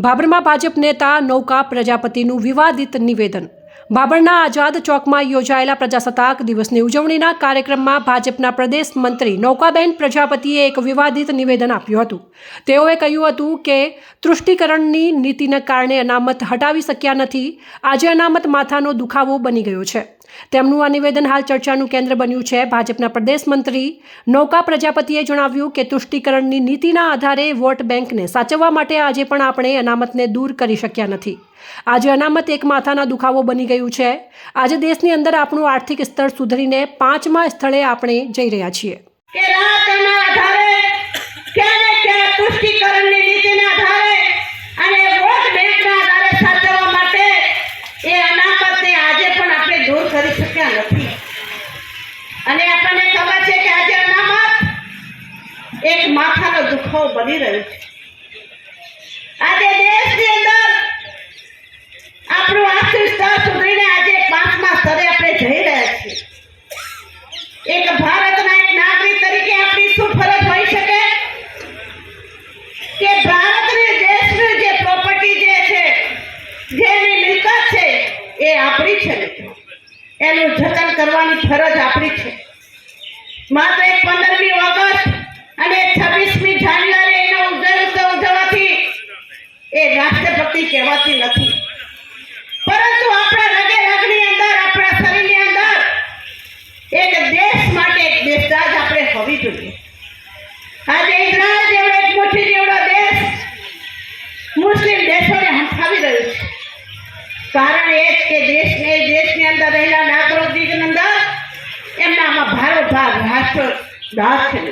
ભાભરમાં ભાજપ નેતા નૌકા પ્રજાપતિનું વિવાદિત નિવેદન ભાભરના આઝાદ ચોકમાં યોજાયેલા પ્રજાસત્તાક દિવસની ઉજવણીના કાર્યક્રમમાં ભાજપના પ્રદેશ મંત્રી નૌકાબેન પ્રજાપતિએ એક વિવાદિત નિવેદન આપ્યું હતું. તેઓએ કહ્યું હતું કે, તૃષ્ટિકરણની નીતિને કારણે અનામત હટાવી શક્યા નથી. આજે અનામત માથાનો દુખાવો બની ગયો છે. તેમનું આ નિવેદન હાલ ચર્ચાનું કેન્દ્ર બન્યું છે. ભાજપના પ્રદેશ મંત્રી નૌકા પ્રજાપતિએ જણાવ્યું કે, તુષ્ટિકરણની નીતિના આધારે વોટ બેંકને સાચવવા માટે આજે પણ આપણે અનામતને દૂર કરી શક્યા નથી. આજે અનામત એક માથાના દુખાવો બની ગયું છે. આજે દેશની અંદર આપણું આર્થિક સ્તર સુધરીને પાંચમા સ્થળે આપણે જઈ રહ્યા છીએ. અને આપણને ખબર છે કે આજે અનામત એક માથાનો દુખાવો બની રહ્યો છે. આજે દેશની કે ભારતની દેશની જે પ્રોપર્ટી જે છે, જેની મિલકત છે, એ આપણી છે મિત્રો એનું જતન કરવાની ફરજ આપણી છે. માત્ર એક પંદરમી ઓગસ્ટ અને છવ્વીસમી જાન્યુઆરી એનો ઉજવ ઉજવવાથી એ રાષ્ટ્રપતિ કહેવાતી નથી. પરંતુ આપણા રગે રગની અંદર, આપણા શરીરની અંદર એક દેશ માટે એક દેશદાજ આપણે હોવી જોઈએ. આજે ઇઝરાયલ કારણ એ કે દેશને દેશની અંદર રહેલા નાગરિકની અંદર એમનામાં ભારોભાર રાષ્ટ્ર દાખલ